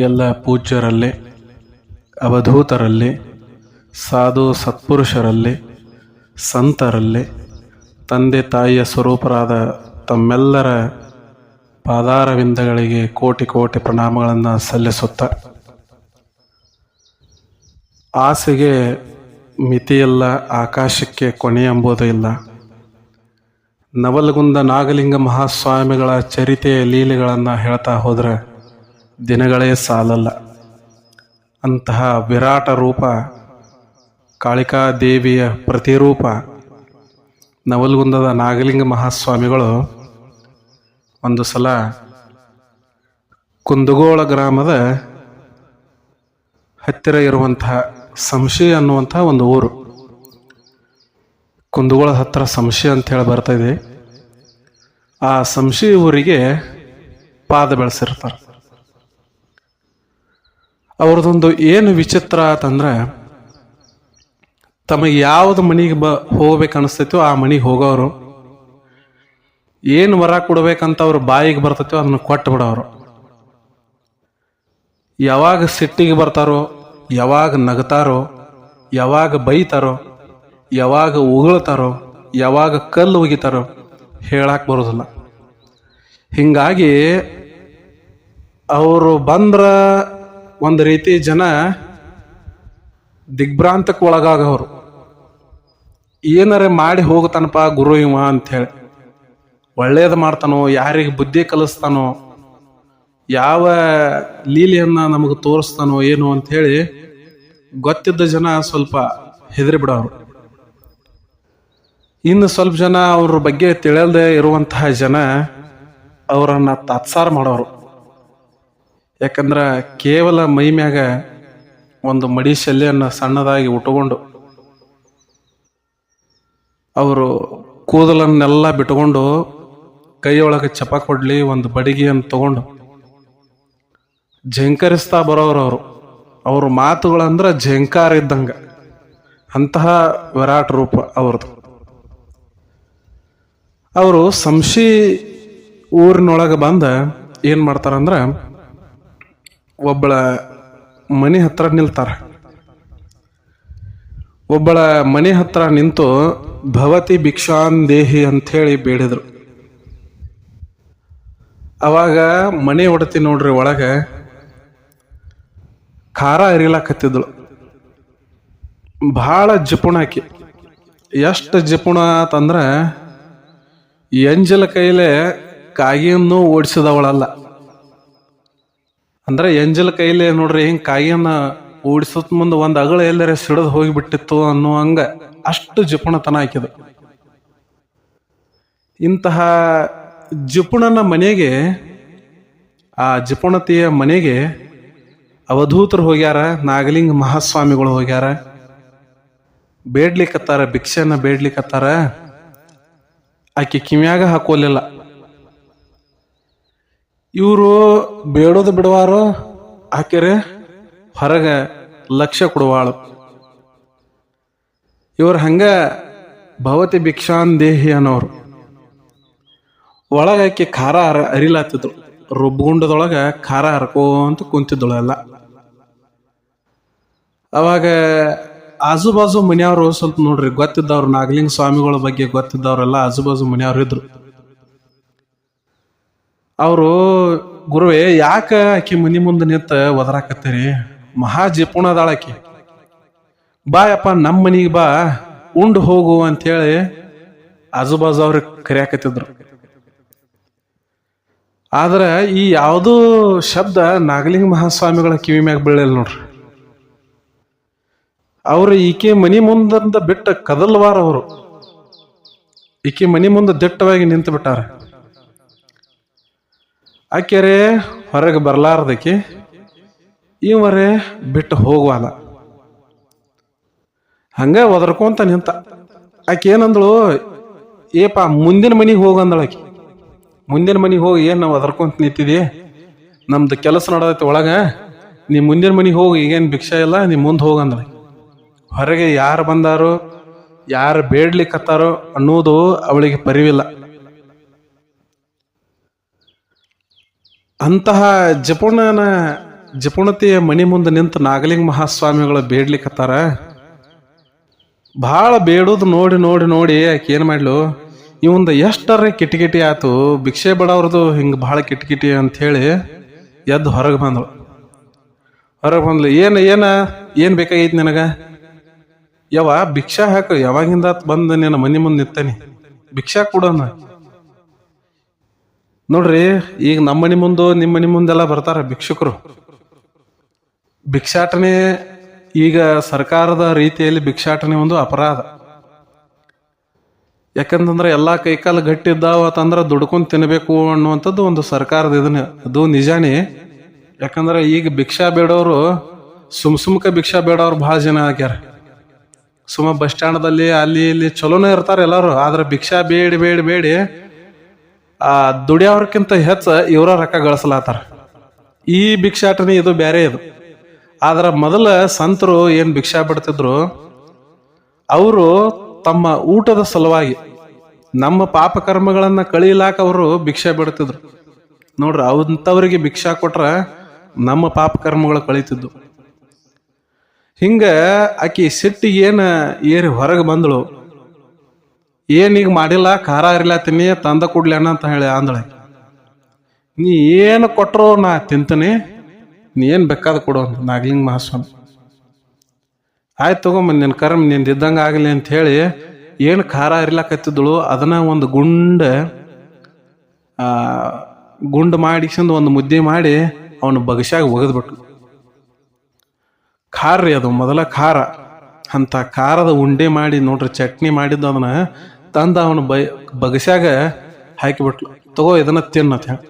ಎಲ್ಲ ಪೂಜ್ಯರಲ್ಲಿ, ಅವಧೂತರಲ್ಲಿ, ಸಾಧು ಸತ್ಪುರುಷರಲ್ಲಿ, ಸಂತರಲ್ಲಿ, ತಂದೆ ತಾಯಿಯ ಸ್ವರೂಪರಾದ ತಮ್ಮೆಲ್ಲರ ಪಾದಾರವಿಂದಗಳಿಗೆ ಕೋಟಿ ಕೋಟಿ ಪ್ರಣಾಮಗಳನ್ನು ಸಲ್ಲಿಸುತ್ತ ಆಸೆಗೆ ಮಿತಿಯಿಲ್ಲ, ಆಕಾಶಕ್ಕೆ ಕೊನೆ ಎಂಬುದು ಇಲ್ಲ. ನವಲಗುಂದ ನಾಗಲಿಂಗ ಮಹಾಸ್ವಾಮಿಗಳ ಚರಿತೆಯ ಲೀಲೆಗಳನ್ನು ಹೇಳ್ತಾ ಹೋದರೆ ದಿನಗಳೇ ಸಾಲಲ್ಲ. ಅಂತಹ ವಿರಾಟ ರೂಪ, ಕಾಳಿಕಾ ದೇವಿಯ ಪ್ರತಿರೂಪ, ನವಲಗುಂದದ ನಾಗಲಿಂಗ ಮಹಾಸ್ವಾಮಿಗಳು ಒಂದು ಸಲ ಕುಂದಗೋಳ ಗ್ರಾಮದ ಹತ್ತಿರ ಇರುವಂತಹ ಸಂಶಿ ಅನ್ನುವಂತಹ ಒಂದು ಊರು. ಕುಂದಗೋಳ ಹತ್ತಿರ ಸಂಶಿ ಬರ್ತಾ ಇದೆ. ಆ ಸಂಶಿ ಊರಿಗೆ ಪಾದ ಬೆಳೆಸಿರ್ತಾರೆ. ಅವ್ರದ್ದೊಂದು ಏನು ವಿಚಿತ್ರ ಅಂತಂದ್ರೆ ತಮಗೆ ಯಾವ್ದು ಮನೆಗೆ ಬ, ಹೋಗ್ಬೇಕು ಅನಿಸ್ತೈತೋ ಆ ಮನೆಗೆ ಹೋಗೋರು, ಏನು ವರ ಕೊಡ್ಬೇಕಂತ ಅವ್ರ ಬಾಯಿಗೆ ಬರ್ತೈತೋ ಅದನ್ನ ಕೊಟ್ಟು ಬಿಡೋರು. ಯಾವಾಗ ಸಿಟ್ಟಿಗೆ ಬರ್ತಾರೋ, ಯಾವಾಗ ನಗತಾರೋ, ಯಾವಾಗ ಬೈತಾರೋ, ಯಾವಾಗ ಉಗುಳ್ತಾರೋ, ಯಾವಾಗ ಕಲ್ಲು ಒಗಿತಾರೋ ಹೇಳಕ್ಕೆ ಬರೋದಿಲ್ಲ. ಹಿಂಗಾಗಿ, ಅವರು ಬಂದ್ರ ಒಂದು ರೀತಿ ಜನ ದಿಗ್ಭ್ರಾಂತಕ್ಕೆ ಒಳಗಾಗವರು ಏನಾರ ಮಾಡಿ ಹೋಗ್ತಾನಪ್ಪ ಗುರು ಇವ ಅಂಥೇಳಿ ಒಳ್ಳೇದು ಮಾಡ್ತಾನೋ, ಯಾರಿಗೆ ಬುದ್ಧಿ ಕಲಿಸ್ತಾನೋ, ಯಾವ ಲೀಲೆಯನ್ನು ನಮಗೆ ತೋರಿಸ್ತಾನೋ ಏನು ಅಂಥೇಳಿ ಗೊತ್ತಿದ್ದ ಜನ ಸ್ವಲ್ಪ ಹೆದರಿ ಬಿಡೋರು ಇನ್ನು ಸ್ವಲ್ಪ ಜನ ಅವ್ರ ಬಗ್ಗೆ ತಿಳಿಯಲ್ದೆ ಇರುವಂತಹ ಜನ ಅವರನ್ನು ತಾತ್ಸಾರ ಮಾಡೋರು. ಯಾಕಂದ್ರೆ ಕೇವಲ ಮೈ ಮ್ಯಾಗ ಒಂದು ಮಡಿ ಶಲ್ಯನ್ನು ಸಣ್ಣದಾಗಿ ಉಟ್ಕೊಂಡು ಅವರು ಕೂದಲನ್ನೆಲ್ಲ ಬಿಟ್ಕೊಂಡು ಕೈಯೊಳಗೆ ಚಪ ಕೊಡ್ಲಿ, ಒಂದು ಬಡಿಗೆಯನ್ನು ತಗೊಂಡು ಝಂಕರಿಸ್ತಾ ಬರೋರು ಅವರು. ಅವ್ರ ಮಾತುಗಳಂದ್ರೆ ಝಂಕಾರ ಇದ್ದಂಗೆ. ಅಂತಹ ವಿರಾಟ್ ರೂಪ ಅವ್ರದ್ದು ಅವರು ಸಂಶಿ ಊರಿನೊಳಗೆ ಬಂದ ಏನು ಮಾಡ್ತಾರಂದ್ರೆ ಒಬ್ಬಳ ಮನೆ ಹತ್ರ ನಿಲ್ತಾರ. ಒಬ್ಬಳ ಮನೆ ಹತ್ರ ನಿಂತು ಭವತಿ ಭಿಕ್ಷಾನ್ ದೇಹಿ ಅಂಥೇಳಿ ಬೇಡಿದ್ರು. ಅವಾಗ ಮನೆ ಹೊಡತಿ ನೋಡ್ರಿ ಒಳಗೆ ಖಾರ ಅರಿಲಾಕತ್ತಿದ್ಳು ಭಾಳ ಆಕಿ. ಎಷ್ಟು ಜಿಪುಣ ಅಂತಂದ್ರೆ ಎಂಜಲ ಕೈಲೇ ಕಾಗಿಯನ್ನು ಓಡಿಸಿದವಳಲ್ಲ. ಅಂದ್ರೆ ಎಂಜಲ್ ಕೈಲಿ ನೋಡ್ರಿ ಹಿಂಗ್ ಕಾಯಿಯನ್ನ ಓಡಿಸೋತ್ ಮುಂದೆ ಒಂದ್ ಅಗಳ ಎಲ್ಲರ ಸಿಡದ್ ಹೋಗಿಬಿಟ್ಟಿತ್ತು ಅನ್ನೋ ಹಂಗ ಅಷ್ಟು ಜಿಪುಣತನ ಹಾಕಿದ ಇಂತಹ ಜಿಪುಣನ ಮನೆಗೆ, ಆ ಜಿಪುಣತೆಯ ಮನೆಗೆ ಅವಧೂತರು ಹೋಗ್ಯಾರ, ನಾಗಲಿಂಗ ಮಹಾಸ್ವಾಮಿಗಳು ಹೋಗ್ಯಾರ. ಬೇಡ್ಲಿಕ್ಕತ್ತಾರ ಭಿಕ್ಷೆಯನ್ನ ಬೇಡ್ಲಿಕ್ಕತ್ತಾರ ಆಕೆ ಕಿವ್ಯಾಗ ಹಾಕೋಲಿಲ್ಲ. ಇವರು ಬೇಡೋದು ಬಿಡುವಾರು? ಆಕೆರೆ ಹೊರಗೆ ಲಕ್ಷ್ಯ ಕೊಡುವಾಳು. ಇವ್ರು ಹಂಗ ಭವತಿ ಭಿಕ್ಷಾನ್ ದೇಹಿ ಅನ್ನೋರು. ಒಳಗಾಕಿ ಖಾರ ಹರ ಅರಿಲಾತಿದ್ರು. ರುಬ್ಬಗುಂಡದೊಳಗೆ ಖಾರ ಹರ್ಕೋಂತ ಕುಂತಿದ್ದಳು ಎಲ್ಲ. ಅವಾಗ ಆಜು ಬಾಜು ಮನೆಯವರು ಸ್ವಲ್ಪ ನೋಡ್ರಿ ಗೊತ್ತಿದ್ದವ್ರು, ನಾಗಲಿಂಗ ಸ್ವಾಮಿಗಳ ಬಗ್ಗೆ ಗೊತ್ತಿದ್ದವ್ರೆಲ್ಲ ಆಜು ಬಾಜು ಮನೆಯವ್ರು ಇದ್ರು. ಅವರು, ಗುರುವೇ, ಯಾಕ ಆಕಿ ಮನಿ ಮುಂದೆ ನಿಂತ ಒದರಾಕತ್ತೀರಿ? ಮಹಾ ಜಿಪುಣದಾಳಕಿ ಬಾ ಅಪ್ಪ ನಮ್ಮ ಮನಿಗೆ ಬಾ. ಉಂಡು ಹೋಗು ಅಂತೇಳಿ ಆಜುಬಾಜು ಅವ್ರಿಗೆ ಕರಿಯಾಕತ್ತಿದ್ರು. ಆದ್ರೆ ಈ ಯಾವುದೂ ಶಬ್ದ ನಾಗಲಿಂಗ ಮಹಾಸ್ವಾಮಿಗಳ ಕಿವಿ ಮ್ಯಾಗ ಬೀಳಲ್ಲ ನೋಡ್ರಿ. ಅವ್ರು ಈಕೆ ಮನಿ ಮುಂದಂದ ಬಿಟ್ಟ ಕದಲ್ವಾರ ಅವರು. ಈಕೆ ಮನಿ ಮುಂದೆ ದಿಟ್ಟವಾಗಿ ನಿಂತು ಬಿಟ್ಟಾರ. ಆಕೆರೆ ಹೊರಗೆ ಬರಲಾರ್ದಕ್ಕೆ ಇವರೆ ಬಿಟ್ಟು ಹೋಗುವಲ್ಲ ಹಂಗೆ ಒದರ್ಕೊಂತ ನಿಂತ. ಆಕೆ ಏನಂದಳು? ಏಪ, ಮುಂದಿನ ಮನೆಗೆ ಹೋಗಂದಳು ಆಕೆ. ಮುಂದಿನ ಮನೆಗೆ ಹೋಗಿ ಏನು ನಾವು ಒದರ್ಕೊಂತ ನಿಂತಿದಿ ನಮ್ದು ಕೆಲಸ ನಡೆದೈತೆ ಒಳಗ. ನೀ ಮುಂದಿನ ಮನೆಗೆ ಹೋಗಿ, ಈಗೇನು ಭಿಕ್ಷೆ ಇಲ್ಲ, ನೀ ಮುಂದೆ ಹೋಗಂದಳು ಹೊರಗೆ ಯಾರು ಬಂದಾರೋ, ಯಾರು ಬೇಡ್ಲಿಕ್ಕತ್ತಾರೋ ಅನ್ನೋದು ಅವಳಿಗೆ ಪರಿವಿಲ್ಲ. ಅಂತಹ ಜಪುಣನ, ಜಪುಣತೆಯ ಮನೆ ಮುಂದೆ ನಿಂತು ನಾಗಲಿಂಗ ಮಹಾಸ್ವಾಮಿಗಳು ಬೇಡ್ಲಿಕ್ಕತ್ತಾರ ಭಾಳ ಬೇಡೋದು ನೋಡಿ ನೋಡಿ ನೋಡಿ ಆಕೆ ಏನು ಮಾಡ್ಲು ಇವಂದ ಎಷ್ಟರ ಕಿಟಕಿಟಿ ಆತು, ಭಿಕ್ಷೆ ಬಡವ್ರದ್ದು ಹಿಂಗೆ ಭಾಳ ಕಿಟಕಿಟಿ ಅಂತ ಹೇಳಿ ಎದ್ದು ಹೊರಗೆ ಬಂದಳು. ಹೊರಗೆ ಬಂದ್ಲು, ಏನು, ಏನ, ಏನು ಬೇಕಾಗೈತಿ ನಿನಗ? ಯಾವ ಭಿಕ್ಷಾ ಹಾಕು, ಯಾವಾಗಿಂದ ಬಂದು ನಿನ್ನ ಮನೆ ಮುಂದೆ ನಿಂತಾನೆ? ಭಿಕ್ಷಾ ಕೊಡೋಣ ನೋಡ್ರಿ, ಈಗ ನಮ್ಮ ಮನೆ ಮುಂದೆ ನಿಮ್ಮ ಮನೆ ಮುಂದೆಲ್ಲ ಬರ್ತಾರ ಭಿಕ್ಷುಕರು. ಭಿಕ್ಷಾಟನೆ ಈಗ ಸರ್ಕಾರದ ರೀತಿಯಲ್ಲಿ ಭಿಕ್ಷಾಟನೆ ಒಂದು ಅಪರಾಧ. ಯಾಕಂತಂದ್ರೆ ಎಲ್ಲಾ ಕೈಕಾಲು ಗಟ್ಟಿದ್ದಾವ ಅಂತಂದ್ರೆ ದುಡ್ಕೊಂಡು ತಿನ್ನಬೇಕು ಅನ್ನುವಂಥದ್ದು ಒಂದು ಸರ್ಕಾರದ ಇದನ್ನ ಅದು ನಿಜಾನೇ. ಯಾಕಂದ್ರೆ ಈಗ ಭಿಕ್ಷಾ ಬೇಡವರು ಸುಮ್ ಸುಮ್ಕ ಭಿಕ್ಷಾ ಬೇಡವ್ರು ಭಾಳ ಜನ ಆಗ್ಯಾರ. ಸುಮ್ಮ ಬಸ್ ಸ್ಟ್ಯಾಂಡ್ದಲ್ಲಿ, ಅಲ್ಲಿ, ಇಲ್ಲಿ ಚಲೋನೇ ಇರ್ತಾರೆ ಎಲ್ಲರೂ, ಆದ್ರೆ ಭಿಕ್ಷಾ ಬೇಡಿ ಬೇಡಿ ಬೇಡಿ ಆ, ದುಡಿಯೋರ್ಕಿಂತ ಹೆಚ್ಚ ಇವರ ರೊಕ್ಕ ಗಳಿಸ್ಲಾತಾರ. ಈ ಭಿಕ್ಷಾಟನೆ ಇದು ಬೇರೆ ಇದು. ಆದ್ರ ಮೊದಲ ಸಂತರು ಏನ್ ಭಿಕ್ಷಾ ಬಿಡ್ತಿದ್ರು, ಅವರು ತಮ್ಮ ಊಟದ ಸಲುವಾಗಿ ನಮ್ಮ ಪಾಪ ಕರ್ಮಗಳನ್ನ ಕಳಿಲಾಕ ಅವರು ಭಿಕ್ಷಾ ಬಿಡ್ತಿದ್ರು. ನೋಡ್ರಿ, ಅಂಥವ್ರಿಗೆ ಭಿಕ್ಷಾ ಕೊಟ್ರ ನಮ್ಮ ಪಾಪ ಕರ್ಮಗಳು ಕಳೀತಿದ್ವು. ಹಿಂಗ ಆಕಿ ಏನ ಏರಿ ಹೊರಗೆ ಬಂದಳು. ಏನೀಗ ಮಾಡಿಲ್ಲ, ಖಾರ ಇರ್ಲಾತೀನಿ ತಂದ ಕೊಡ್ಲೇನ ಅಂತ ಹೇಳಿ ಅಂದಳೆ ನೀ ಏನು ಕೊಟ್ಟರು ನಾ ತಿಂತೀನಿ, ನೀ ಏನು ಬೇಕಾದ ಕೊಡು ಅಂತ ನಾಗಲಿಂಗ ಮಹಾಸ್ವಾಮಿ. ಆಯ್ತು ತಗೊಂಬ ನಿನ್ನ ಕರ್ಮ ನಿಂದಿದ್ದಂಗೆ ಆಗಲಿ ಅಂತ ಹೇಳಿ ಏನು ಖಾರ ಇರ್ಲಾಕತ್ತಿದ್ದಳು, ಅದನ್ನ ಒಂದು ಗುಂಡ ಗುಂಡು ಮಾಡಿಸಿಂದ ಒಂದು ಮುದ್ದೆ ಮಾಡಿ ಅವನು ಬಗಸಾಗ ಒಗೆದ್ಬಿಟ್ಲು. ಖಾರ ರೀ ಅದು, ಮೊದಲ ಖಾರ. ಅಂತ ಖಾರದ ಉಂಡೆ ಮಾಡಿ ನೋಡ್ರಿ, ಚಟ್ನಿ ಮಾಡಿದ್ದು ಅದನ್ನ ತಂದ ಅವನು ಬೈ, ಬಗಸ್ಯಾಗ ಹಾಕಿಬಿಟ್ಲು ತಗೋ ಇದನ್ನ ತಿನ್ನತ್ ಹೇಳಿ.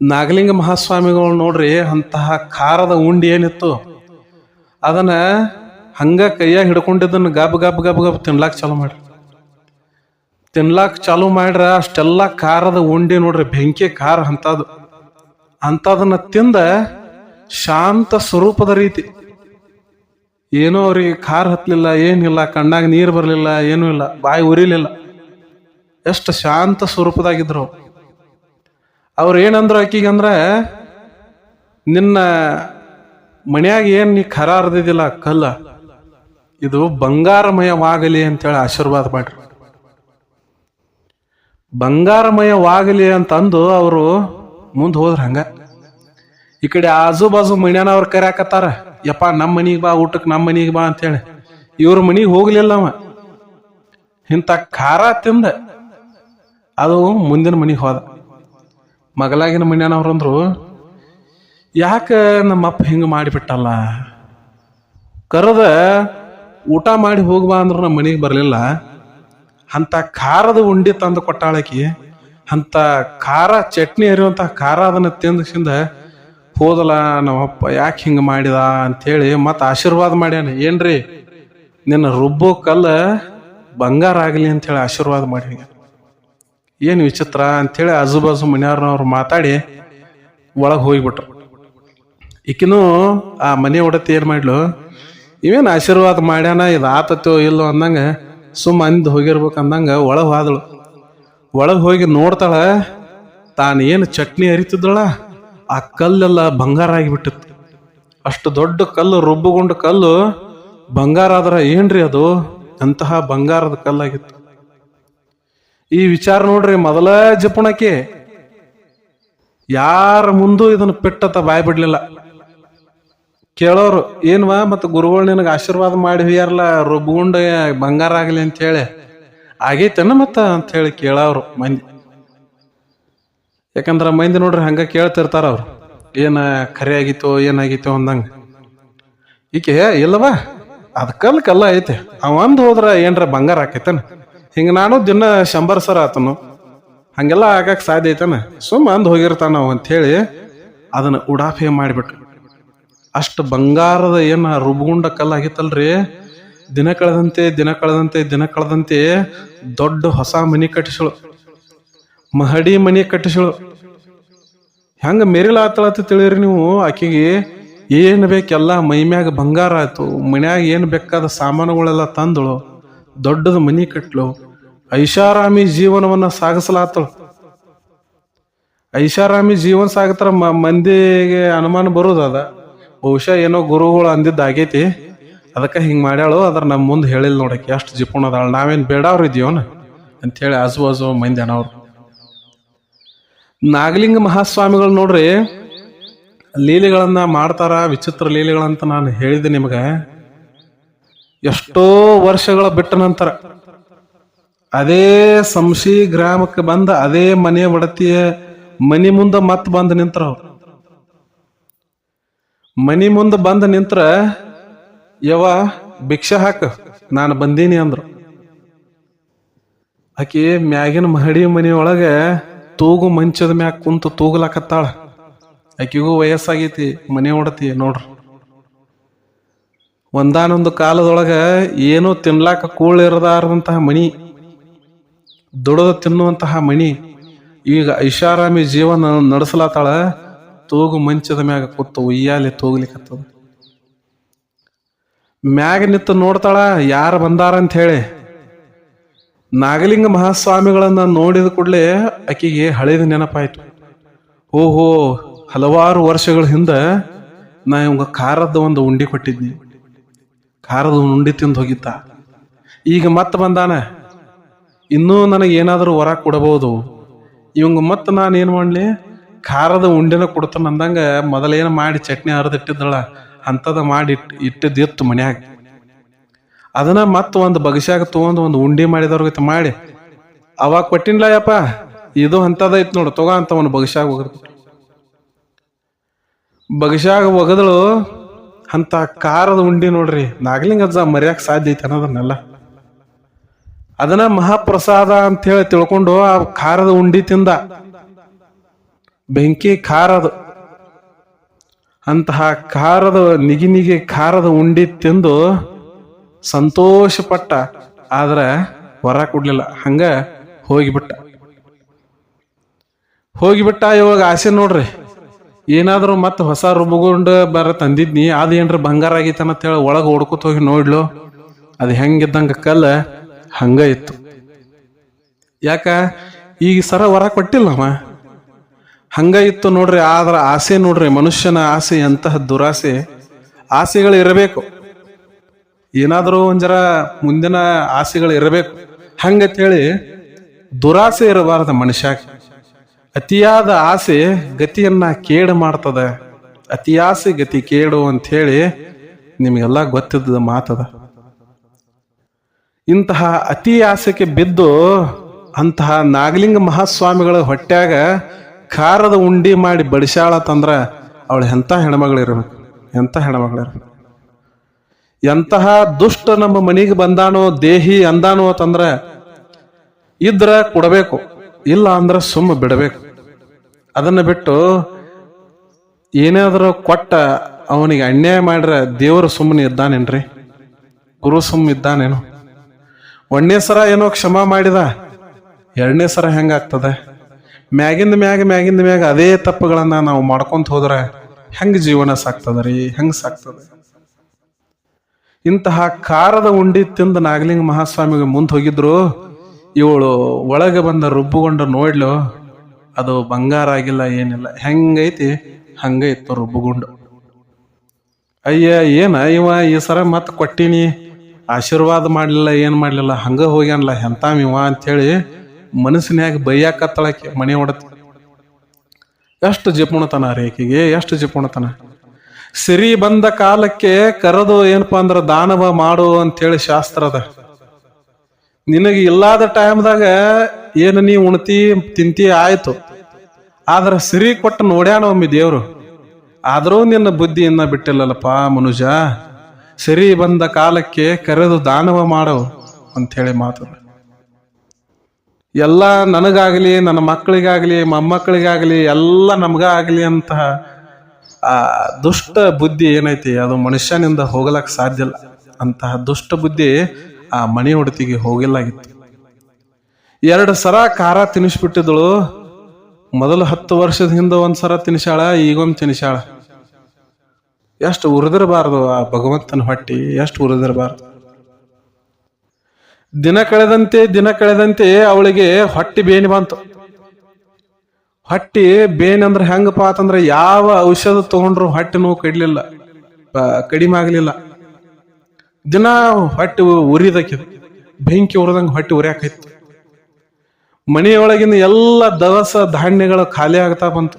ನಾಗಲಿಂಗ ಮಹಾಸ್ವಾಮಿಗಳು ನೋಡ್ರಿ, ಅಂತಹ ಖಾರದ ಉಂಡೆ ಏನಿತ್ತು, ಅದನ್ನ ಹಂಗ ಕೈಯಾಗ ಹಿಡ್ಕೊಂಡಿದ್ದನ್ನ ಗಬ್ ಗಬ್ ಗಬ್ ಗಬ್ ತಿನ್ಲಾಕ್ ಚಾಲು ಮಾಡ್ರಿ. ತಿನ್ಲಾಕ್ ಚಾಲು ಮಾಡ್ರ, ಅಷ್ಟೆಲ್ಲ ಖಾರದ ಉಂಡೆ ನೋಡ್ರಿ, ಬೆಂಕಿ ಖಾರ ಅಂತದು ಅಂತದನ್ನ ತಿಂದ ಶಾಂತ ಸ್ವರೂಪದ ರೀತಿ. ಏನೋ ಅವ್ರಿಗೆ ಖಾರ ಹತ್ತಲಿಲ್ಲ ಏನಿಲ್ಲ, ಕಣ್ಣಾಗ ನೀರು ಬರಲಿಲ್ಲ, ಏನೂ ಇಲ್ಲ, ಬಾಯಿ ಉರಿಲಿಲ್ಲ. ಎಷ್ಟು ಶಾಂತ ಸ್ವರೂಪದಾಗಿದ್ರು ಅವ್ರು. ಏನಂದ್ರು ಆಕಿಗೆ ಅಂದ್ರೆ ನಿನ್ನ ಮನ್ಯಾಗ ಏನು ನೀ ಖರ ಅರ್ದಿದ್ದಿಲ್ಲ, ಕಲ್ಲ, ಇದು ಬಂಗಾರಮಯವಾಗಲಿ ಅಂತೇಳಿ ಆಶೀರ್ವಾದ ಮಾಡ್ರಿ. ಬಂಗಾರಮಯವಾಗಲಿ ಅಂತಂದು ಅವರು ಮುಂದೆ ಹೋದ್ರ ಹಂಗ. ಈ ಕಡೆ ಆಜು ಬಾಜು ಮಣ್ಯಾನ ಅವ್ರ ಕರ್ಯಾಕತ್ತಾರ. ಯಪ್ಪ, ನಮ್ಮ ಮನೆಗೆ ಬಾ ಊಟಕ್ಕೆ ನಮ್ಮ ಮನೆಗೆ ಬಾ ಅಂತೇಳಿ ಇವ್ರ ಮನೆಗೆ ಹೋಗ್ಲಿಲ್ಲ ಅವ. ಇಂಥ ಖಾರ ತಿಂದ ಅದು ಮುಂದಿನ ಮನೆಗೆ ಹೋದ. ಮಗಲಾಗಿನ ಅಂದ್ರು ಯಾಕ ನಮ್ಮಪ್ಪ ಹಿಂಗೆ ಮಾಡಿಬಿಟ್ಟಲ್ಲ? ಕರೆದ ಊಟ ಮಾಡಿ ಹೋಗ್ಬಾ ಅಂದ್ರು ನಮ್ಮ ಮನೆಗೆ ಬರಲಿಲ್ಲ. ಅಂತ ಖಾರದ ಉಂಡಿ ತಂದು ಕೊಟ್ಟಾಳಕಿ ಅಂತ ಖಾರ ಚಟ್ನಿ ಹರಿಯುವಂಥ ಖಾರ ಅದನ್ನು ತಿಂದಸಿಂದ ಹೋದಲ್ಲ ನಮ್ಮಪ್ಪ, ಯಾಕೆ ಹಿಂಗೆ ಮಾಡಿದ ಅಂಥೇಳಿ ಮತ್ತೆ ಆಶೀರ್ವಾದ ಮಾಡ್ಯಾನ. ಏನ್ರಿ? ನಿನ್ನ ರುಬ್ಬೋ ಕಲ್ಲ ಬಂಗಾರ ಆಗಲಿ ಅಂಥೇಳಿ ಆಶೀರ್ವಾದ ಮಾಡಿ ಏನು ವಿಚಿತ್ರ ಅಂಥೇಳಿ ಆಜು ಬಾಜು ಮನೆಯವ್ರನ್ನವ್ರು ಮಾತಾಡಿ ಒಳಗೆ ಹೋಗಿಬಿಟ್ರು. ಈಕಿನೂ ಆ ಮನೆ ಒಡತಿ ಏನು ಮಾಡ್ಲು? ಇವೇನು ಆಶೀರ್ವಾದ ಮಾಡ್ಯಾನ, ಇದು ಆತತ್ಯೋ ಇಲ್ಲೋ ಅಂದಂಗ ಸುಮ್ಮ ಅಂದ್ ಹೋಗಿರ್ಬೇಕು ಅಂದಂಗ ಒಳಗೆ ಹೋದಳು. ಒಳಗೆ ಹೋಗಿ ನೋಡ್ತಾಳೆ, ತಾನು ಏನು ಚಟ್ನಿ ಹರಿತಿದ್ದಳ ಆ ಕಲ್ಲೆಲ್ಲ ಬಂಗಾರ ಆಗಿಬಿಟ್ಟಿತ್ತು. ಅಷ್ಟು ದೊಡ್ಡ ಕಲ್ಲು, ರುಬ್ಬುಗೊಂಡ ಕಲ್ಲು, ಬಂಗಾರ ಆದ್ರ ಏನ್ರಿ ಅದು? ಅಂತಹ ಬಂಗಾರದ ಕಲ್ಲಾಗಿತ್ತು. ಈ ವಿಚಾರ ನೋಡ್ರಿ ಮೊದಲ ಜಪುಣಕ್ಕೆ. ಯಾರ ಮುಂದೂ ಇದನ್ನ ಪೆಟ್ಟತ ಬಾಯ್ ಬಿಡ್ಲಿಲ್ಲ. ಕೇಳೋರು, ಏನ್ವಾ, ಮತ್ತು ಗುರುಗಳು ನಿನಗೆ ಆಶೀರ್ವಾದ ಮಾಡಿ ಹೋಯ್ಯಾರಲ್ಲ, ರುಬ್ಬುಗೊಂಡ ಬಂಗಾರ ಆಗಲಿ ಅಂತ ಹೇಳಿ ಆಗೈತೇನ ಮತ್ತ? ಅಂತ ಹೇಳಿ ಕೇಳೋರು ಮಂದಿ. ಯಾಕಂದ್ರ ಮಂದಿ ನೋಡ್ರಿ ಹಂಗೆ ಕೇಳ್ತಿರ್ತಾರ ಅವ್ರು. ಏನ ಖರೆ ಆಗಿತ್ತೋ ಏನಾಗಿತ್ತೋ ಅಂದಂಗೆ. ಈಕೆ ಇಲ್ಲವಾ ಅದು ಕಲ್ ಕಲ್ಲ ಐತೆ. ಅವಂದು ಹೋದ್ರೆ ಏನ್ರ ಬಂಗಾರ ಆಕೈತನ? ಹಿಂಗ ನಾನು ದಿನ ಶಂಬರ್ ಸರ ಆತನು. ಹಂಗೆಲ್ಲ ಆಗಕ್ಕೆ ಸಾಧ್ಯ ಐತನ? ಸುಮ್ಮ ಅಂದ್ ಹೋಗಿರ್ತಾನ ಅವ ಅಂತ ಹೇಳಿ ಅದನ್ನ ಉಡಾಫೆ ಮಾಡಿಬಿಟ್ರು. ಅಷ್ಟು ಬಂಗಾರದ ಏನ ರುಬ್ಗುಂಡ ಕಲ್ಲಾಗಿತ್ತಲ್ರಿ ದಿನ ಕಳೆದಂತೆ ದಿನ ಕಳೆದಂತೆ ದಿನ ಕಳೆದಂತೆ ದೊಡ್ಡ ಹೊಸ ಮನಿ ಕಟ್ಟಿಸಳು ಮಹಡಿ ಮನೆ ಕಟ್ಟಿಸಳು. ಹೆಂಗ ಮೆರಿಲಾತಳತ್ತ ತಿಳಿರಿ ನೀವು ಆಕೆಗೆ? ಏನು ಬೇಕೆಲ್ಲ ಮೈಮ್ಯಾಗ ಬಂಗಾರ ಆಯ್ತು, ಮನ್ಯಾಗ ಏನು ಬೇಕಾದ ಸಾಮಾನುಗಳೆಲ್ಲ ತಂದಳು, ದೊಡ್ಡದ ಮನಿ ಕಟ್ಲು, ಐಷಾರಾಮಿ ಜೀವನವನ್ನ ಸಾಗಿಸಲಾತಳು. ಐಷಾರಾಮಿ ಜೀವನ ಸಾಗತರ ಮಂದಿಗೆ ಅನುಮಾನ ಬರೋದದ ಬಹುಶಃ ಏನೋ ಗುರುಗಳು ಅಂದಿದ್ದು ಆಗೈತಿ ಅದಕ್ಕೆ ಹಿಂಗೆ ಮಾಡ್ಯಾಳು, ಅದ್ರ ನಮ್ಮ ಮುಂದೆ ಹೇಳಿಲ್ಲ ನೋಡಕ್ಕೆ, ಎಷ್ಟು ಜಿಪುಣದಾಳು ನಾವೇನ್ ಬೇಡವ್ರು ಇದೀವನ? ಅಂಥೇಳಿ ಆಜು ಬಾಜು ಮಂದಿ ಅನವ್ರು ನಾಗಲಿಂಗ ಮಹಾಸ್ವಾಮಿಗಳು ನೋಡ್ರಿ, ಲೀಲೆಗಳನ್ನ ಮಾಡ್ತಾರ, ವಿಚಿತ್ರ ಲೀಲೆಗಳಂತ ನಾನು ಹೇಳಿದೆ ನಿಮಗೆ. ಎಷ್ಟೋ ವರ್ಷಗಳ ಬಿಟ್ಟ ನಂತರ, ಅದೇ ಸಂಶಿ ಗ್ರಾಮಕ್ಕೆ ಬಂದ, ಅದೇ ಮನೆ ಒಡತಿಯ ಮನಿ ಮುಂದೆ ಮತ್ ಬಂದು ನಿಂತರ ಮನಿ ಮುಂದೆ ಬಂದು ನಿಂತ್ರ ಯವ ಭಿಕ್ಷೆ ಹಾಕ, ನಾನು ಬಂದೀನಿ ಅಂದ್ರು. ಆಕಿ ಮ್ಯಾಗಿನ ಮಹಡಿ ಮನೆಯೊಳಗೆ ತೂಗು ಮಂಚದ ಮ್ಯಾಗ ಕುಂತು ತೂಗ್ಲಾಕತ್ತಾಳ. ಆಕಿಗೂ ವಯಸ್ಸಾಗೈತಿ, ಮನೆ ಹೊಡತಿ ನೋಡ್ರಿ. ಒಂದಾನೊಂದು ಕಾಲದೊಳಗ ಏನೂ ತಿನ್ಲಾಕ ಕೂಳಿರದಾರದಂತಹ ಮಣಿ, ದುಡದ ತಿನ್ನುವಂತಹ ಮಣಿ, ಈಗ ಐಷಾರಾಮಿ ಜೀವನ ನಡೆಸಲಾತಾಳ, ತೂಗು ಮಂಚದ ಮ್ಯಾಗ ಕೂತು ಉಯ್ಯಾಲೆ ತೂಗ್ಲಿಕ್ಕತ್ತದ ಮ್ಯಾಗ ನಿಂತು ನೋಡ್ತಾಳ, ಯಾರು ಬಂದಾರ ಅಂತ ಹೇಳಿ. ನಾಗಲಿಂಗ ಮಹಾಸ್ವಾಮಿಗಳನ್ನ ನೋಡಿದ ಕೂಡಲೇ ಆಕೆಗೆ ಹಳೇದ ನೆನಪಾಯ್ತು. ಓಹೋ, ಹಲವಾರು ವರ್ಷಗಳ ಹಿಂದೆ ನಾ ಇವಂಗ ಖಾರದ ಒಂದು ಉಂಡಿ ಕೊಟ್ಟಿದ್ನಿ. ಖಾರದ ಉಂಡಿ ತಿಂದು ಹೋಗಿದ್ದ. ಈಗ ಮತ್ತೆ ಬಂದಾನೆ? ಇನ್ನೂ ನನಗೆ ಏನಾದರೂ ವರ ಕೊಡಬಹುದು. ಇವಂಗ ಮತ್ತೆ ನಾನು ಏನು ಮಾಡಲಿ? ಖಾರದ ಉಂಡಿನ ಕೊಡ್ತಾನ ಅಂದಂಗ ಮೊದಲೇನು ಮಾಡಿ ಚಟ್ನಿ ಹರಿದಿಟ್ಟಿದ್ದಳ, ಅಂಥದ ಮಾಡಿ ಇಟ್ಟು ಇಟ್ಟಿದ್ದಿತ್ತು ಮನ್ಯಾಗ. ಅದನ್ನ ಮತ್ತೆ ಒಂದು ಬಗಶಾಗ ತಗೊಂಡ್ ಒಂದು ಉಂಡಿ ಮಾಡಿದವ್ರಿಗೆ ಮಾಡಿ, ಅವಾಗ ಕೊಟ್ಟಿನ್ಲ ಯಪ್ಪ ಇದು ಅಂತದೈತ್ ನೋಡು, ತಗೋ ಅಂತ ಒಂದು ಬಗಶಾಗ ಒಗದ್ ಬಗಶಾಗ ಒಗದಳು ಅಂತ ಖಾರದ ಉಂಡಿ ನೋಡ್ರಿ, ನಾಗಲಿಂಗ ಅಜ್ಜ ಮರ್ಯಾಕ್ ಸಾಧ್ಯ ಐತೆ ಅನ್ನೋದನ್ನೆಲ್ಲ. ಅದನ್ನ ಮಹಾಪ್ರಸಾದ ಅಂತ ಹೇಳಿ ತಿಳ್ಕೊಂಡು ಆ ಖಾರದ ಉಂಡಿ ತಿಂದ. ಬೆಂಕಿ ಖಾರದ, ಅಂತಹ ಖಾರದ, ನಿಗಿ ನಿಗಿ ಖಾರದ ಉಂಡಿ ತಿಂದು ಸಂತೋಷಪಟ್ಟ, ಆದ್ರೆ ವರ ಕೊಡ್ಲಿಲ್ಲ. ಹಂಗ ಹೋಗಿಬಿಟ್ಟ. ಹೋಗಿಬಿಟ್ಟ ಇವಾಗ ಆಸೆ ನೋಡ್ರಿ. ಏನಾದ್ರು ಮತ್ತೆ ಹೊಸ ರುಬ್ಬುಗೊಂಡು ಬರ ತಂದಿದ್ನಿ, ಅದು ಏನ್ರ ಬಂಗಾರ ಆಗೈತನ ಹೇಳಿ ಒಳಗೆ ಓಡ್ಕೊತ ಹೋಗಿ ನೋಡ್ಲು. ಅದು ಹೆಂಗಿದ್ದಂಗ ಕಲ್ಲ, ಹಂಗ ಇತ್ತು. ಯಾಕ? ಈಗ ಸರ ವರ ಕೊಟ್ಟಿಲ್ಲ ಅವ ಹಂಗ ಇತ್ತು ನೋಡ್ರಿ, ಆದ್ರ ಆಸೆ ನೋಡ್ರಿ, ಮನುಷ್ಯನ ಆಸೆ ಎಂತಹ ದುರಾಸೆ. ಆಸೆಗಳು ಇರಬೇಕು. ಏನಾದರೂ ಒಂಜರ ಮುಂದಿನ ಆಸೆಗಳು ಇರಬೇಕು. ಹಂಗಂತೇಳಿ ದುರಾಸೆ ಇರಬಾರದು ಮನುಷ್ಯ. ಅತಿಯಾದ ಆಸೆ ಗತಿಯನ್ನ ಕೇಡು ಮಾಡ್ತದ. ಅತಿಯಾಸೆ ಗತಿ ಕೇಡು ಅಂತ ಹೇಳಿ ನಿಮಗೆಲ್ಲ ಗೊತ್ತಿದ್ದ ಮಾತದ. ಇಂತಹ ಅತಿ ಆಸೆಗೆ ಬಿದ್ದು ಅಂತಹ ನಾಗಲಿಂಗ ಮಹಾಸ್ವಾಮಿಗಳ ಹೊಟ್ಯಾಗ ಖಾರದ ಉಂಡಿ ಮಾಡಿ ಬಡಿಸಾಳತ್ತಂದ್ರ ಅವಳು ಎಂಥ ಹೆಣ್ಮಗಳಿರ್ಬೇಕು? ಎಂಥ ಹೆಣ್ಮಗಳಿರ್ಬೇಕು? ಎಂತಹ ದುಷ್ಟ ನಮ್ಮ ಮನೆಗೆ ಬಂದಾನೋ, ದೇಹಿ ಅಂದಾನೋ ತಂದ್ರೆ ಇದ್ರ ಕೊಡಬೇಕು, ಇಲ್ಲ ಅಂದ್ರೆ ಸುಮ್ಮ ಬಿಡಬೇಕು. ಅದನ್ನ ಬಿಟ್ಟು ಏನಾದರೂ ಕೊಟ್ಟ ಅವನಿಗೆ ಅನ್ಯಾಯ ಮಾಡ್ರೆ ದೇವರು ಸುಮ್ಮನೆ ಇದ್ದಾನೇನ್ರಿ? ಗುರು ಸುಮ್ಮ ಇದ್ದಾನೇನು? ಒಂದನೇ ಸರ ಏನೋ ಕ್ಷಮ ಮಾಡಿದ, ಎರಡನೇ ಸರ ಹೆಂಗಾಗ್ತದೆ? ಮ್ಯಾಗಿಂದ ಮ್ಯಾಗ ಮ್ಯಾಗಿಂದ ಮ್ಯಾಗ ಅದೇ ತಪ್ಪುಗಳನ್ನ ನಾವು ಮಾಡ್ಕೊಂತ ಹೋದ್ರೆ ಹೆಂಗೆ ಜೀವನ ಸಾಕ್ತದ ರೀ ಹೆಂಗೆ ಸಾಕ್ತದೆ ಇಂತಹ ಖಾರದ ಉಂಡಿ ತಿಂದು ನಾಗಲಿಂಗ ಮಹಾಸ್ವಾಮಿಗೆ ಮುಂದೆ ಹೋಗಿದ್ರು. ಇವಳು ಒಳಗೆ ಬಂದ ರುಬ್ಬುಗೊಂಡು ನೋಡ್ಲು, ಅದು ಬಂಗಾರ ಆಗಿಲ್ಲ, ಏನಿಲ್ಲ. ಹೆಂಗೈತಿ? ಹಂಗ ಇತ್ತು ರುಬ್ಬುಗುಂಡು. ಅಯ್ಯ, ಏನ ಇವ ಈ ಸರ ಮತ್ತೆ ಕೊಟ್ಟಿನಿ? ಆಶೀರ್ವಾದ ಮಾಡಲಿಲ್ಲ, ಏನು ಮಾಡಲಿಲ್ಲ? ಹಂಗ ಹೋಗ್ಯಾನಲ್ಲ ಎಂತಾಮ್ ಇವ ಅಂತೇಳಿ ಮನಸ್ಸಿನ್ಯಾಗ ಬೈಯಾಕತ್ತಳಕ್ಕೆ ಮನೆ ಹೊಡತ್. ಎಷ್ಟು ಜಿಪುಣತನ ರೇಖೆಗೆ ಎಷ್ಟು ಜಿಪುಣತನ? ಸಿರಿ ಬಂದ ಕಾಲಕ್ಕೆ ಕರೆದು ಏನಪ್ಪ ಅಂದ್ರೆ ದಾನವ ಮಾಡು ಅಂತೇಳಿ ಶಾಸ್ತ್ರ ಅದ. ನಿನಗೆ ಇಲ್ಲಾದ ಟೈಮ್ದಾಗ ಏನು ನೀ ಉಣತಿ, ತಿಂತಿ ಆಯ್ತು. ಆದ್ರೆ ಸಿರಿ ಕೊಟ್ಟು ನೋಡ್ಯಾನ ಒಮ್ಮೆ ದೇವ್ರು. ಆದರೂ ನಿನ್ನ ಬುದ್ಧಿಯನ್ನ ಬಿಟ್ಟಿಲ್ಲಲ್ಲಪ್ಪ ಮನುಜ. ಸಿರಿ ಬಂದ ಕಾಲಕ್ಕೆ ಕರೆದು ದಾನವ ಮಾಡು ಅಂಥೇಳಿ ಮಾತು ಎಲ್ಲ ನನಗಾಗಲಿ, ನನ್ನ ಮಕ್ಕಳಿಗಾಗಲಿ, ಮೊಮ್ಮಕ್ಕಳಿಗಾಗಲಿ, ಎಲ್ಲ ನಮಗಾಗಲಿ ಅಂತ ಆ ದುಷ್ಟ ಬುದ್ಧಿ ಏನೈತಿ, ಅದು ಮನುಷ್ಯನಿಂದ ಹೋಗಲಕ್ ಸಾಧ್ಯ ಇಲ್ಲ. ಅಂತಹ ದುಷ್ಟ ಬುದ್ಧಿ ಆ ಮಣಿ ಹೊಡತಿಗೆ ಹೋಗಿಲ್ಲಾಗಿತ್ತು. ಎರಡು ಸರ ಖಾರ ತಿನ್ನಿಸ್ಬಿಟ್ಟಿದ್ದಳು ಮೊದಲು ಹತ್ತು ವರ್ಷದ ಹಿಂದೆ ಒಂದ್ಸರ ತಿನ್ಸಾಳ ಈಗೊಂದು ತಿನ್ಸಾಳ ಎಷ್ಟು ಉರಿದಿರಬಾರ್ದು ಆ ಭಗವಂತನ ಹೊಟ್ಟಿ, ಎಷ್ಟು ಉರಿದಿರಬಾರ್ದು. ದಿನ ಕಳೆದಂತೆ ದಿನ ಕಳೆದಂತೆ ಅವಳಿಗೆ ಹೊಟ್ಟಿ ಬೇನಿ ಬಂತು. ಹೊಟ್ಟಿ ಬೇನ್ ಅಂದ್ರೆ ಹೆಂಗಪ್ಪ ಅಂತಂದ್ರೆ ಯಾವ ಔಷಧ ತಗೊಂಡ್ರು ಹೊಟ್ಟೆ ನೋವು ಕಡ್ಲಿಲ್ಲ ಕಡಿಮೆ ಆಗ್ಲಿಲ್ಲ. ದಿನ ಹೊಟ್ಟೆ ಉರಿದಕ್ಕಿದು ಬೆಂಕಿ ಉರಿದಂಗೆ ಹೊಟ್ಟೆ ಉರಿಯಾಕೈತಿ. ಮನೆಯೊಳಗಿನ ಎಲ್ಲ ದವಸ ಧಾನ್ಯಗಳು ಖಾಲಿ ಆಗ್ತಾ ಬಂತು.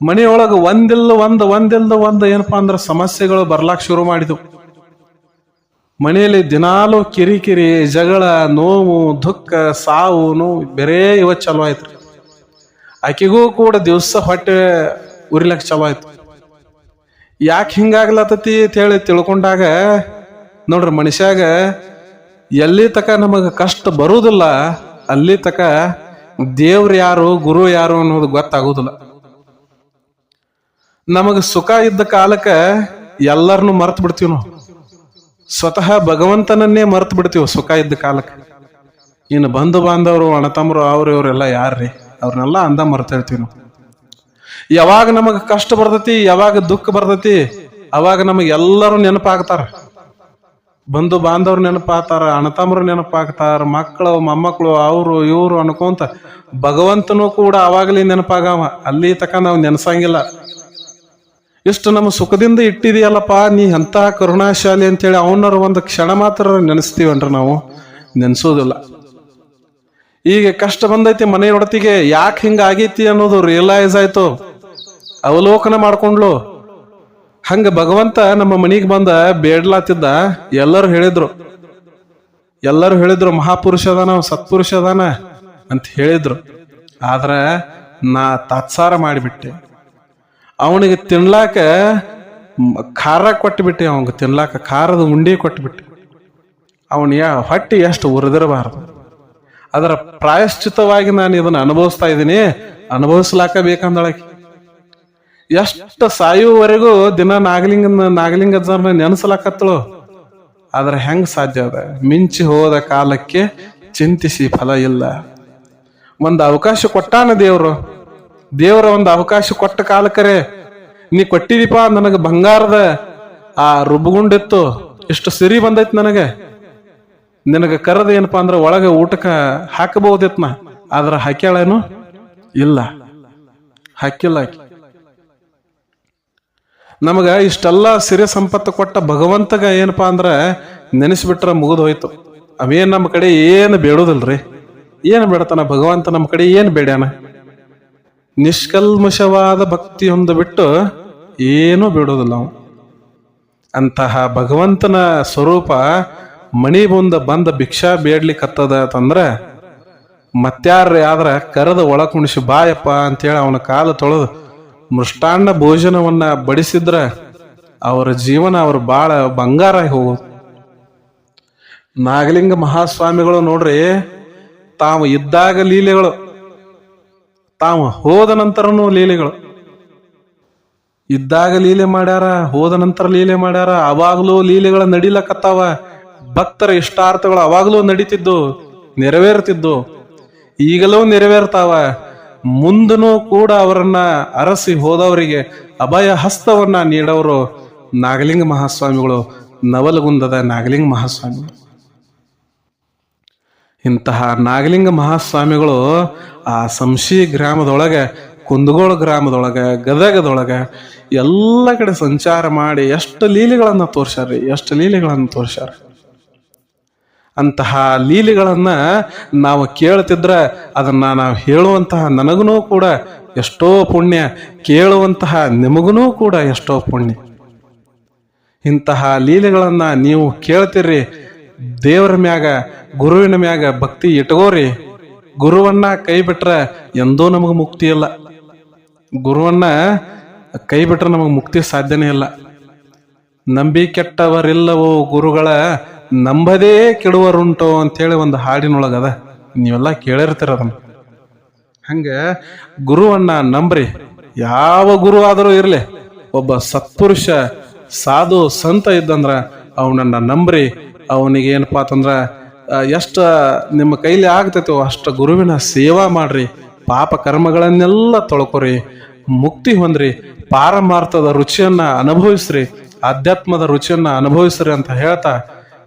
ಮನೆಯೊಳಗೆ ಒಂದಿಲ್ಲ ಒಂದ್ ಒಂದಿಲ್ಲ ಒಂದ್ ಏನಪ್ಪಾ ಅಂದ್ರೆ ಸಮಸ್ಯೆಗಳು ಬರ್ಲಾಕ್ ಶುರು ಮಾಡಿದ್ವು. ಮನೆಯಲ್ಲಿ ದಿನಾಲು ಕಿರಿಕಿರಿ, ಜಗಳ, ನೋವು, ದುಃಖ, ಸಾವು, ನೋವು, ಬೇರೆ ಇವತ್ತು ಚಲೋ ಆಯ್ತ್ರಿ. ಆಕೆಗೂ ಕೂಡ ದಿವಸ ಹೊಟ್ಟೆ ಉರಿಲಕ್ ಚಲೋ ಆಯ್ತು. ಯಾಕೆ ಹಿಂಗಾಗ್ಲತ್ತತಿ ಅಂತ ಹೇಳಿ ತಿಳ್ಕೊಂಡಾಗ, ನೋಡ್ರಿ ಮನುಷ್ಯಾಗ ಎಲ್ಲಿ ತಕ ನಮಗೆ ಕಷ್ಟ ಬರುವುದಿಲ್ಲ ಅಲ್ಲಿ ತಕ ದೇವ್ರು ಯಾರು, ಗುರು ಯಾರು ಅನ್ನೋದು ಗೊತ್ತಾಗುದಿಲ್ಲ. ನಮಗೆ ಸುಖ ಇದ್ದ ಕಾಲಕ್ಕೆ ಎಲ್ಲರನ್ನು ಮರ್ತು ಬಿಡ್ತೀವಿ ನಾವು. ಸ್ವತಃ ಭಗವಂತನನ್ನೇ ಮರ್ತು ಬಿಡ್ತೀವಿ ಸುಖ ಇದ್ದ ಕಾಲಕ್ಕೆ. ಇನ್ನು ಬಂಧು ಬಾಂಧವರು ಅಣತಮ್ರು ಅವ್ರು, ಇವರೆಲ್ಲ ಯಾರ್ರಿ? ಅವ್ರನ್ನೆಲ್ಲ ಅಂದ ಮರ್ತಿರ್ತೀವಿ ನಾವು. ಯಾವಾಗ ನಮಗೆ ಕಷ್ಟ ಬರ್ತೈತಿ, ಯಾವಾಗ ದುಃಖ ಬರ್ತೈತಿ, ಅವಾಗ ನಮಗೆ ಎಲ್ಲರೂ ನೆನಪಾಗ್ತಾರ. ಬಂಧು ಬಾಂಧವ್ರು ನೆನಪಾಗ್ತಾರ ಅಣತಮ್ರು ನೆನಪಾಗ್ತಾರ, ಮಕ್ಕಳು, ಮೊಮ್ಮಕ್ಕಳು, ಅವರು, ಇವರು ಅನ್ಕೊಂತ ಭಗವಂತನೂ ಕೂಡ ಅವಾಗಲೇ ನೆನಪಾಗವ. ಅಲ್ಲಿ ತಕ ನಾವು ನೆನೆಸಂಗಿಲ್ಲ. ಇಷ್ಟು ನಮ್ಮ ಸುಖದಿಂದ ಇಟ್ಟಿದೆಯಲ್ಲಪ್ಪ, ನೀ ಎಂತಹ ಕರುಣಾಶಾಲಿ ಅಂತೇಳಿ ಅವನರು ಒಂದು ಕ್ಷಣ ಮಾತ್ರ ನೆನೆಸ್ತೀವನ್ರಿ ನಾವು. ನೆನೆಸೋದಿಲ್ಲ. ಈಗ ಕಷ್ಟ ಬಂದೈತಿ ಮನೆ ಒಡತಿಗೆ ಯಾಕೆ ಹಿಂಗ ಆಗೈತಿ ಅನ್ನೋದು ರಿಯಲೈಸ್ ಆಯ್ತು. ಅವಲೋಕನ ಮಾಡ್ಕೊಂಡ್ಲು. ಹಂಗ ಭಗವಂತ ನಮ್ಮ ಮನಿಗೆ ಬಂದ ಬೇಡ್ಲಾತಿದ್ದ, ಎಲ್ಲರೂ ಹೇಳಿದ್ರು. ಎಲ್ಲರೂ ಹೇಳಿದ್ರು, ಮಹಾಪುರುಷ ಅದಾನ, ಸತ್ಪುರುಷ ಅದಾನ ಅಂತ ಹೇಳಿದ್ರು. ಆದ್ರ ನಾ ತಾತ್ಸಾರ ಮಾಡಿಬಿಟ್ಟೆ. ಅವನಿಗೆ ತಿನ್ಲಾಕ ಖಾರ ಕೊಟ್ಟುಬಿಟ್ಟೆ ಅವನಿಗೆ ತಿನ್ಲಾಕ ಖಾರದ ಉಂಡೆ ಕೊಟ್ಟುಬಿಟ್ಟೆ ಅವನ ಯಾ ಹೊಟ್ಟೆ ಎಷ್ಟು ಉರಿದಿರಬಾರದು. ಅದರ ಪ್ರಾಯಶ್ಚಿತವಾಗಿ ನಾನು ಇದನ್ನು ಅನುಭವಿಸ್ತಾ ಇದ್ದೀನಿ. ಅನುಭವಿಸ್ಲಾಕ ಎಷ್ಟು ಸಾಯುವವರೆಗೂ ದಿನ ನಾಗಲಿಂಗ ನಾಗಲಿಂಗ ನೆನೆಸ್ಲಾಕತ್ತಳು. ಆದ್ರೆ ಹೆಂಗ್ ಸಾಧ್ಯ ಅದ? ಮಿಂಚಿ ಹೋದ ಕಾಲಕ್ಕೆ ಚಿಂತಿಸಿ ಫಲ ಇಲ್ಲ. ಒಂದು ಅವಕಾಶ ಕೊಟ್ಟಾನ ದೇವ್ರು. ದೇವರ ಒಂದು ಅವಕಾಶ ಕೊಟ್ಟ ಕಾಲಕ್ಕರೆ, ನೀ ಕೊಟ್ಟಿದೀಪ, ನನಗೆ ಬಂಗಾರದ ಆ ರುಬ್ಬುಗುಂಡಿತ್ತು ಇಷ್ಟು ಸಿರಿ ಬಂದೈತಿ ನನಗೆ. ನಿನಗೆ ಕರೆದ ಏನಪ್ಪ ಅಂದ್ರೆ ಒಳಗೆ ಊಟಕ್ಕೆ ಹಾಕಬಹುದಿತ್ನ ಆದ್ರೆ ಹಾಕ್ಯಾಳೇನು? ಇಲ್ಲ. ಹಾಕಿಲ್ಲ ನಮಗ ಇಷ್ಟೆಲ್ಲ ಸಿರಿ ಸಂಪತ್ತು ಕೊಟ್ಟ ಭಗವಂತಗ ಏನಪ್ಪ ಅಂದ್ರೆ ನೆನೆಸ್ಬಿಟ್ರೆ ಮುಗಿದು ಹೋಯ್ತು. ಅವೇನು ನಮ್ಮ ಕಡೆ ಏನು ಬೇಡೋದಿಲ್ರಿ? ಏನು ಬೇಡತಾನ? ಭಗವಂತ ನಮ್ಮ ಕಡೆ ಏನು ಬೇಡ್ಯಾನ? ನಿಷ್ಕಲ್ಮಶವಾದ ಭಕ್ತಿ ಹೊಂದು ಬಿಟ್ಟು ಏನೂ ಬೇಡೋದಿಲ್ಲ ನಾವು ಅಂತಹ ಭಗವಂತನ ಸ್ವರೂಪ ಮಣಿ ಮುಂದ ಬಂದ ಭಿಕ್ಷಾ ಬೇಡ್ಲಿಕ್ಕತ್ತದ ಅಂತಂದ್ರ ಮತ್ಯಾರ ಆದ್ರೆ ಕರೆದ ಒಳ ಕುಣಿಸಿ ಬಾಯಪ್ಪ ಅಂತೇಳಿ ಅವನ ಕಾಲು ತೊಳೆದು ಮೃಷ್ಟಾನ್ನ ಭೋಜನವನ್ನ ಬಡಿಸಿದ್ರ ಅವರ ಜೀವನ ಅವ್ರ ಬಾಳ ಬಂಗಾರ ಹೋಗು ನಾಗಲಿಂಗ ಮಹಾಸ್ವಾಮಿಗಳು ನೋಡ್ರಿ, ತಾವು ಇದ್ದಾಗ ಲೀಲೆಗಳು, ತಾವು ಹೋದ ನಂತರನು ಲೀಲೆಗಳು. ಇದ್ದಾಗ ಲೀಲೆ ಮಾಡ್ಯಾರ, ಹೋದ ನಂತರ ಲೀಲೆ ಮಾಡ್ಯಾರ, ಅವಾಗಲೂ ಲೀಲೆಗಳ ನಡಿಲಕತ್ತಾವ. ಭಕ್ತರ ಇಷ್ಟಾರ್ಥಗಳು ಅವಾಗಲೂ ನಡೀತಿದ್ದು, ನೆರವೇರ್ತಿದ್ದು, ಈಗಲೂ ನೆರವೇರ್ತಾವ. ಮುಂದನೂ ಕೂಡ ಅವರನ್ನ ಅರಸಿ ಹೋದವರಿಗೆ ಅಭಯ ಹಸ್ತವನ್ನ ನೀಡವರು ನಾಗಲಿಂಗ ಮಹಾಸ್ವಾಮಿಗಳು, ನವಲಗುಂದದ ನಾಗಲಿಂಗ ಮಹಾಸ್ವಾಮಿ ಇಂತಹ ನಾಗಲಿಂಗ ಮಹಾಸ್ವಾಮಿಗಳು ಆ ಸಂಶಿ ಗ್ರಾಮದೊಳಗೆ, ಕುಂದಗೋಳ ಗ್ರಾಮದೊಳಗೆ, ಗದಗದೊಳಗೆ ಎಲ್ಲ ಕಡೆ ಸಂಚಾರ ಮಾಡಿ ಎಷ್ಟು ಲೀಲೆಗಳನ್ನು ತೋರ್ಸ್ಯಾರ್ರಿ, ಎಷ್ಟು ಲೀಲೆಗಳನ್ನು ತೋರ್ಸ್ಯಾರ ಅಂತಹ ಲೀಲೆಗಳನ್ನು ನಾವು ಕೇಳ್ತಿದ್ರೆ ಅದನ್ನ ನಾವು ಹೇಳುವಂತಹ ನನಗೂ ಕೂಡ ಎಷ್ಟೋ ಪುಣ್ಯ, ಕೇಳುವಂತಹ ನಿಮಗೂ ಕೂಡ ಎಷ್ಟೋ ಪುಣ್ಯ. ಇಂತಹ ಲೀಲೆಗಳನ್ನು ನೀವು ಕೇಳ್ತೀರಿ ದೇವರ ಮ್ಯಾಗ, ಗುರುವಿನ ಮ್ಯಾಗ ಭಕ್ತಿ ಇಟ್ಕೋರಿ. ಗುರುವನ್ನ ಕೈ ಬಿಟ್ರೆ ಎಂದೂ ನಮಗೆ ಮುಕ್ತಿ ಇಲ್ಲ. ಗುರುವನ್ನ ಕೈ ಬಿಟ್ರೆ ನಮಗೆ ಮುಕ್ತಿ ಸಾಧ್ಯನೇ ಇಲ್ಲ. ನಂಬಿಕೆಟ್ಟವರಿಲ್ಲವೋ ಗುರುಗಳ ನಂಬದೇ ಕೆಡುವರುಂಟು ಅಂತೇಳಿ ಒಂದು ಹಾಡಿನೊಳಗದ. ನೀವೆಲ್ಲ ಕೇಳಿರ್ತೀರ ಅದನ್ನ. ಹಂಗೆ ಗುರುವನ್ನ ನಂಬ್ರಿ. ಯಾವ ಗುರು ಆದರೂ ಇರ್ಲಿ, ಒಬ್ಬ ಸತ್ಪುರುಷ, ಸಾಧು, ಸಂತ ಇದ್ದಂದ್ರ ಅವನನ್ನ ನಂಬ್ರಿ. ಅವನಿಗೆ ಏನಪ್ಪಾ ಅಂತಂದ್ರ ಎಷ್ಟು ನಿಮ್ಮ ಕೈಲಿ ಆಗ್ತೈತೋ ಅಷ್ಟ ಗುರುವಿನ ಸೇವಾ ಮಾಡ್ರಿ. ಪಾಪ ಕರ್ಮಗಳನ್ನೆಲ್ಲ ತೊಳ್ಕೊರಿ. ಮುಕ್ತಿ ಹೊಂದ್ರಿ. ಪಾರಮಾರ್ಥದ ರುಚಿಯನ್ನ ಅನುಭವಿಸ್ರಿ. ಆಧ್ಯಾತ್ಮದ ರುಚಿಯನ್ನ ಅನುಭವಿಸ್ರಿ ಅಂತ ಹೇಳ್ತಾ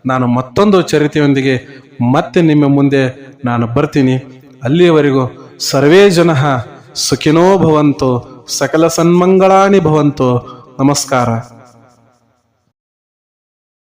ನಾನು ಮತ್ತೊಂದು ಚರಿತೆಯೊಂದಿಗೆ ಮತ್ತೆ ನಿಮ್ಮ ಮುಂದೆ ನಾನು ಬರ್ತೀನಿ. ಅಲ್ಲಿಯವರೆಗೂ ಸರ್ವೇ ಜನ ಸುಖಿನೋ ಭವಂತು, ಸಕಲ ಸನ್ಮಂಗಳಾನಿ ಭವಂತು. ನಮಸ್ಕಾರ.